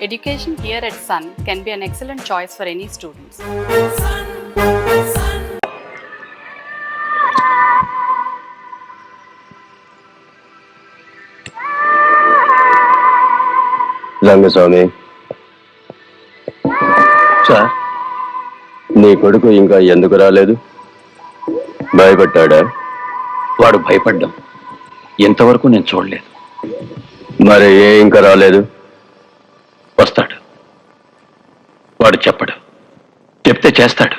Education here at Sun can be an excellent choice for any students. Rangaswamy sir నీ కొడుకు ఇంకా ఎందుకు రాలేదు భయపడ్డాడా వాడు భయపడ్డం ఎంతవరకు నేను చూడలేదు మరి ఏ ఇంకా రాలేదు వస్తాడు. వాడు చెప్పడు. చెప్తే చేస్తాడు.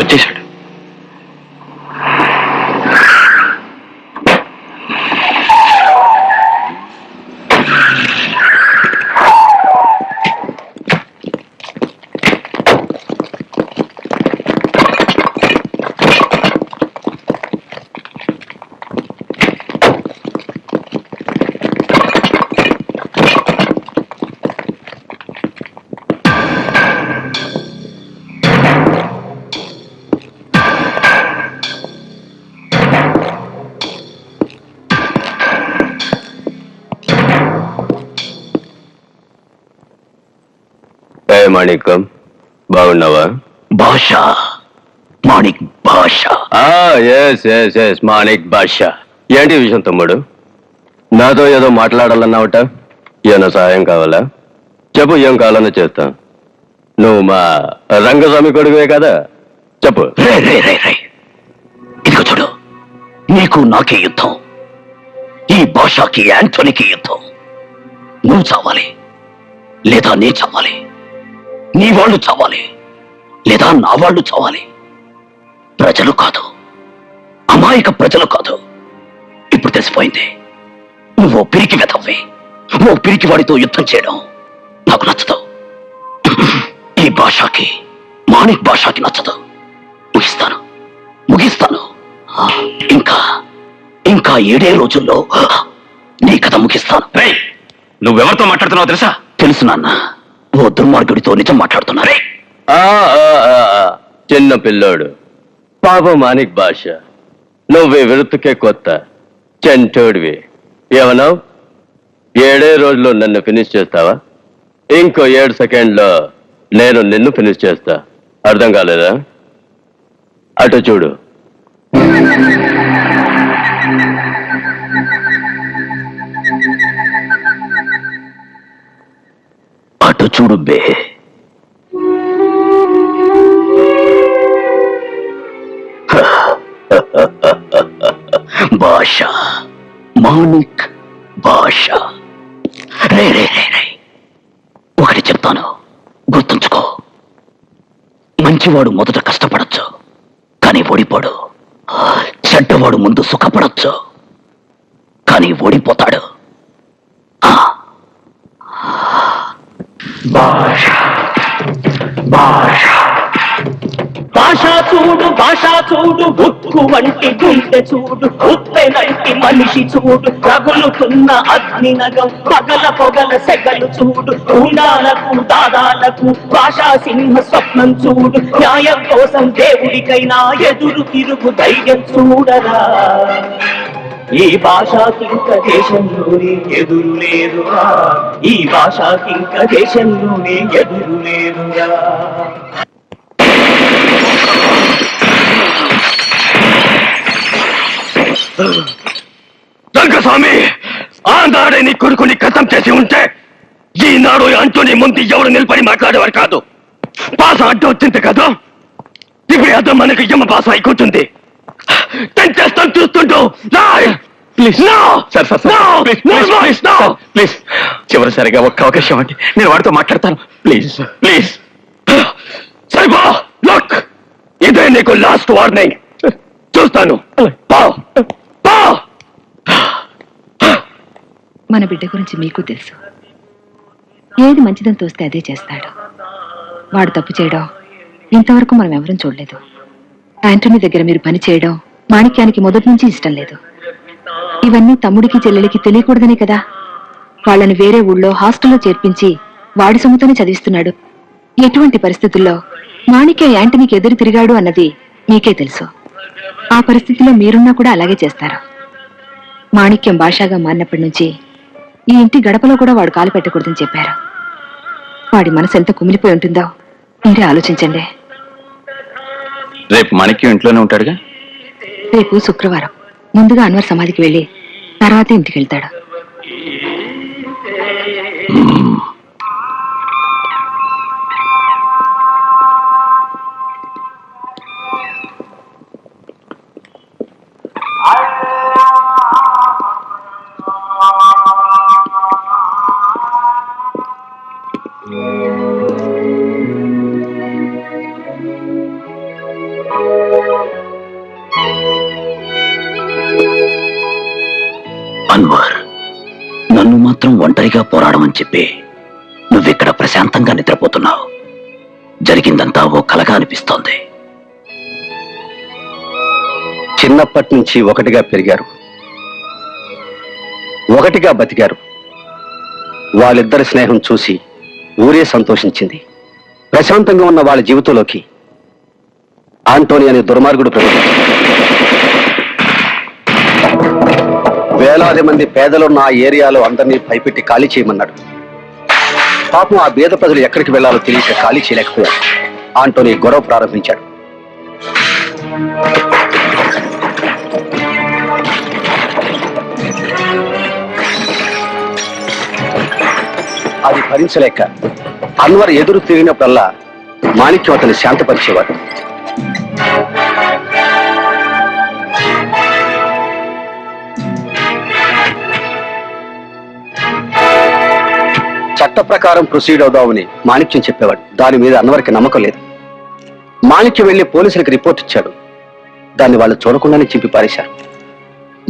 వచ్చేశాడు. మాణిక్యం బాగున్నావా? Basha Manik Basha yes yes yes Manik Basha. ఏంటి విషయం తమ్ముడు? నాతో ఏదో మాట్లాడాలన్నావట? ఏమైనా సహాయం కావాలా? చెప్పు ఏం కావాలన్నా చేస్తా. నువ్వు మా రంగస్వామి కొడుకువే కదా? చెప్పు. రే రే రే రే. ఇదిగో చూడు. నీకు నాకే యుద్ధం. ఈ భాషకి యాంటోనీకి యుద్ధం. నువ్వు చావాలి. లేదా నే చావాలి. నీ వాళ్ళు చావాలి లేదా నా వాళ్ళు చావాలి? ప్రజలు కాదు. అమాయక ప్రజలు కాదు. ఇప్పుడు తెలిసిపోయింది. నువ్వు పిరికి వెతవ్వి ఓ పిరికి వాడితో యుద్ధం చేయడం నాకు నచ్చదు. ఈ భాషకి మాణిక్ భాషకి నచ్చదు. ముగిస్తాను. ముగిస్తాను. ఇంకా ఇంకా ఏడే రోజుల్లో నీ కథ ముగిస్తాను. నువ్వెవరితో మాట్లాడుతున్నావు తెలుసా? తెలుసు నాన్న. ఓ దుర్మార్గుడితో నిజం మాట్లాడుతున్నారే ఆ, ఆ, ఆ, ఆ, చిన్న పిల్లోడు. పాప మానిక్ భాష. నువ్వే విరుతుకే కొత్త. చెంటోడివి ఏమన్నావు? ఏడే రోజులో నన్ను ఫినిష్ చేస్తావా? ఇంకో ఏడు సెకండ్లో నేను నిన్ను ఫినిష్ చేస్తా. అర్థం కాలేదా? అటు చూడు. చూడు బే భాష. మాణిక్ భాష. రే రే రే రే ఒకటి చెప్తాను. గుర్తుంచుకో. మంచివాడు మొదట కష్టపడచ్చు. కానీ ఓడిపోడు. చెడ్డవాడు ముందు సుఖపడచ్చు. కానీ ఓడిపోతాడు. భాష భాష భాష చూడు భాష చూడు ఉక్కు వంటి గుండె చూడు. ఉప్పెనంటి మనిషి చూడు. రగులుతున్న అగ్ని నగం పగల పొగల సెగలు చూడు. ఉండాలకు దాదాలకు భాషా సింహ స్వప్నం చూడు. న్యాయం కోసం దేవుడికైనా ఎదురు తిరుగు ధైర్యం చూడరా. ఈ భాషకింక దేశంలోని ఎదురు లేరురా ఈ భాషకింక దేశంలోని ఎదురు లేరురా దుర్గస్వామి ఆనాడే నీ కొడుకుని కథం చేసి ఉంటే ఈనాడు అంటూని ముందు ఎవరు నిలబడి మాట్లాడేవారు కాదు. పాస అడ్డు వచ్చింది కదా? ఇప్పుడు అర్థం మనకి యమ పాస అయిపోతుంది తెంచేస్తాం చూస్తుంటూ. Please. Sir sir please please చివరిసారిగా ఒక్క అవకాశం అండి. నేను వాడితో మాట్లాడతాను. Please please. సరిపో లుక్! ఇదే నీకు లాస్ట్ వార్నింగ్. చూస్తాను. పా. పా. మన బిడ్డ గురించి మీకు తెలుసు. ఏది మంచిదని తోస్తే అదే చేస్తాడు. వాడు తప్పు చేయడం ఇంతవరకు మనం ఎవరూ చూడలేదు. యాంటనీ దగ్గర మీరు పని చేయడం మాణిక్యానికి మొదటి నుంచి ఇష్టం లేదు. ఇవన్నీ తమ్ముడికి చెల్లెలికి తెలియకూడదనే కదా. వాళ్ళని వేరే ఊళ్ళో హాస్టల్లో చేర్పించి వాడి సొమ్ముతోనే చదివిస్తున్నాడు. ఎటువంటి పరిస్థితుల్లో మాణిక్య యాంటీనికి ఎదురు తిరిగాడు అన్నది మీకే తెలుసు. ఆ పరిస్థితిలో మీరున్నా కూడా అలాగే చేస్తారు. మాణిక్యం భాషగా మారినప్పటి నుంచి ఈ ఇంటి గడపలో కూడా వాడు కాలు పెట్టకూడదని చెప్పారు. వాడి మనసు ఎంత కుమిలిపోయి ఉంటుందో మీరే ఆలోచించండి. రేపు మాణిక్యం ఇంట్లోనే ఉంటాడుగా? రేపు శుక్రవారం. ముందుగా అన్వర్ సమాధికి వెళ్ళి తర్వాత ఇంటికి వెళ్తాడు. Hmm. ఒంటరిగా పోరాడమని చెప్పి నువ్విక్కడ ప్రశాంతంగా నిద్రపోతున్నావు. జరిగిందంతా ఓ కలగా అనిపిస్తోంది. చిన్నప్పటి నుంచి ఒకటిగా పెరిగారు. ఒకటిగా బతికారు. వాళ్ళిద్దరి స్నేహం చూసి ఊరే సంతోషించింది. ప్రశాంతంగా ఉన్న వాళ్ళ జీవితంలోకి ఆంటోని అనే దుర్మార్గుడు ప్రవేశించాడు. వేలాది మంది పేదలున్న ఆ ఏరియాలో అందరినీ భయపెట్టి ఖాళీ చేయమన్నాడు. పాపం ఆ బీద ప్రజలు ఎక్కడికి వెళ్ళాలో తెలియక ఖాళీ చేయలేకపోయారు. ఆంటోనీ గొడవ ప్రారంభించాడు. అది భరించలేక అన్వర్ ఎదురు తిరిగినప్పుడల్లా మాణిక్యం అతన్ని శాంతపరిచేవాడు. చట్ట ప్రకారం ప్రొసీడ్ అవుదామని మాణిక్యం చెప్పేవాడు. దాని మీద అన్వర్కి నమ్మకం లేదు. మాణిక్యం వెళ్ళి పోలీసులకు రిపోర్ట్ ఇచ్చాడు. దాన్ని వాళ్ళు చూడకుండానే చింపి పారేశారు.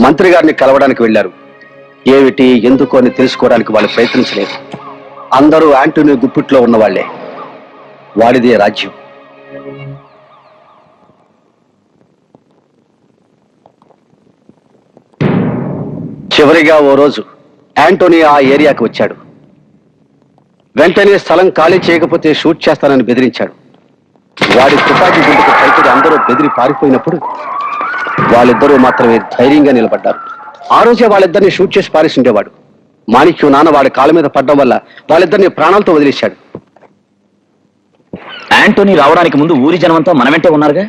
మంత్రి గారిని కలవడానికి వెళ్ళారు ఏమిటి ఎందుకు అని తెలుసుకోవడానికి వాళ్ళు ప్రయత్నించలేదు. అందరూ యాంటోనీ గుప్పిట్లో ఉన్నవాళ్ళే. వాడిదే రాజ్యం. చివరిగా ఓ రోజు యాంటోనీ ఆ ఏరియాకి వచ్చాడు. వెంటనే స్థలం ఖాళీ చేయకపోతే షూట్ చేస్తానని బెదిరించాడు. వాడి తుపాకీ గుండుకు భయపడి అందరూ బెదిరి పారిపోయినప్పుడు వాళ్ళిద్దరూ మాత్రమే ధైర్యంగా నిలబడ్డారు. ఆ రోజే వాళ్ళిద్దరిని షూట్ చేసి పారేసి ఉండేవాడు. మాణిక్యం నాన్న వాడి కాళ్ళ మీద పడ్డం వల్ల వాళ్ళిద్దరిని ప్రాణాలతో వదిలేశాడు. యాంటోనీ రావడానికి ముందు ఊరి జనమంతా మన వెంటే ఉన్నారుగా?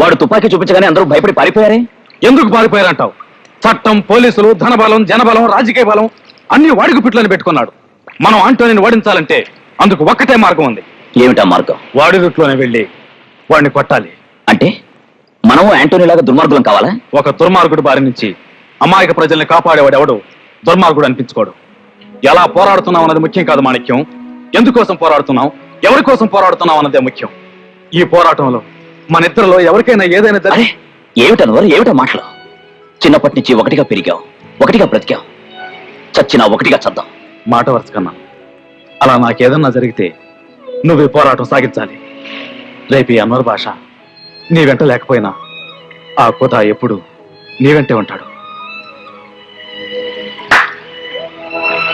వాడు తుపాకీ చూపించగానే అందరూ భయపడి పారిపోయారే? ఎందుకు పారిపోయారంటావు? చట్టం పోలీసులు ధనబలం జనబలం రాజకీయ బలం అన్ని వాడికి పిట్లని పెట్టుకున్నాడు. మనం ఆంటోనీని ఓడించాలంటే అందుకు ఒక్కటే మార్గం ఉంది. ఏమిటా మార్గం? వాడి రూట్లోనే వెళ్ళి వాడిని కొట్టాలి. అంటే మనము యాంటోనీ లాగా దుర్మార్గులం కావాలా? ఒక దుర్మార్గుడి బారి నుంచి అమాయక ప్రజల్ని కాపాడేవాడు ఎవడు? దుర్మార్గుడు అనిపించుకోడు. ఎలా పోరాడుతున్నాం అన్నది ముఖ్యం కాదు మాణిక్యం. ఎందుకోసం పోరాడుతున్నాం ఎవరి కోసం పోరాడుతున్నాం అన్నదే ముఖ్యం. ఈ పోరాటంలో మన ఇద్దరిలో ఎవరికైనా ఏదైనా అరే జరిగి ఏమిటనవరు ఏమిటా మాటలు? చిన్నప్పటి నుంచి ఒకటిగా పెరిగాం ఒకటిగా బ్రతికాం చచ్చినా ఒకటిగా చద్దాం మాట వరుస కన్నా అలా నాకేదన్నా జరిగితే నువ్వు ఈ పోరాటం సాగించాలి. రేపు ఈ అన్వర్ భాష నీ వెంట లేకపోయినా ఆ కుత ఎప్పుడు నీ వెంటే ఉంటాడు.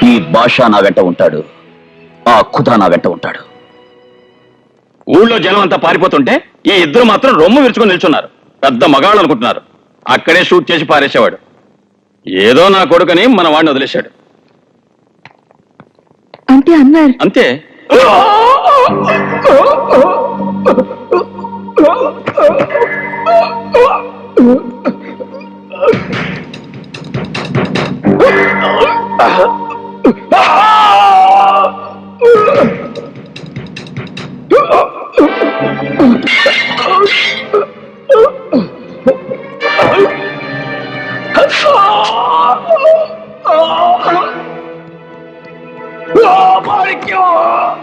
ఈ భాష నా వెంట ఉంటాడు. ఆ ఖుదా నా వెంట ఉంటాడు. ఊళ్ళో జనం అంతా పారిపోతుంటే ఈ ఇద్దరు మాత్రం రొమ్ము విరుచుకొని నిల్చున్నారు. పెద్ద మగాళ్ళు అనుకుంటున్నారు. అక్కడే షూట్ చేసి పారేసేవాడు. ఏదో నా కొడుకని మన వాడిని వదిలేశాడు. అంటే అన్వర్ అంతే. 어려워.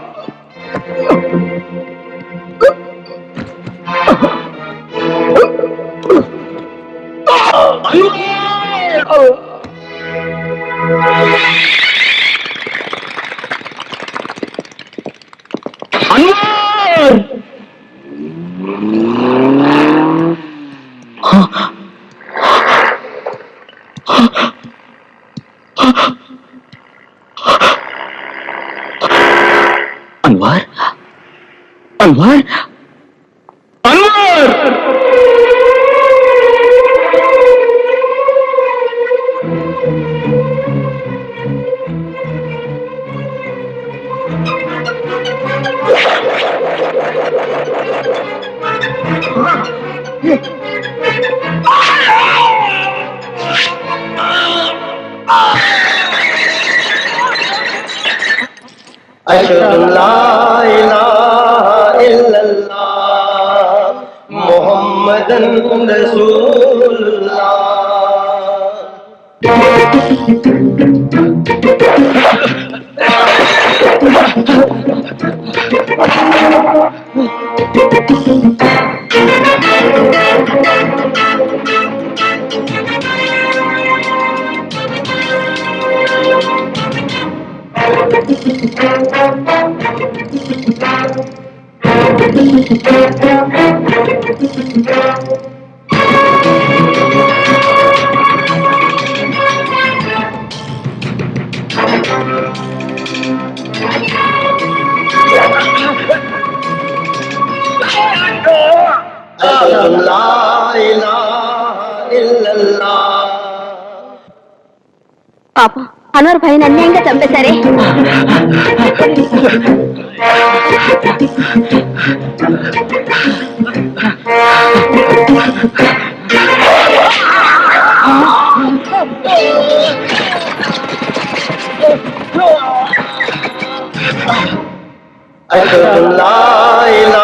안녕! అన్వర్ అన్వర్ أشهد أن لا إله محمدا رسول الله పాపం అనవర్ భయ అన్యాయంగా చంపేశారే لا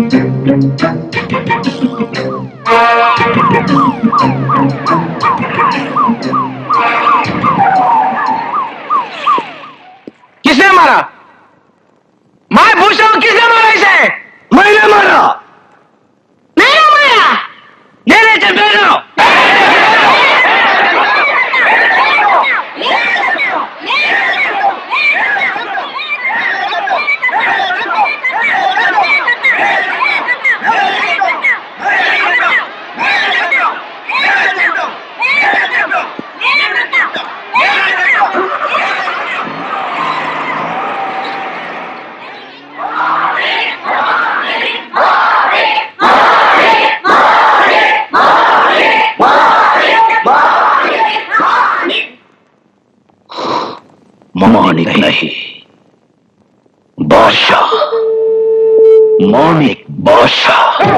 किसने मारा? मैं पूछ रहा हूँ किसने मारा इसे? मैंने मारा। नहीं मारा। मैंने चंपेगा मानिक মৌনিক বর্ষা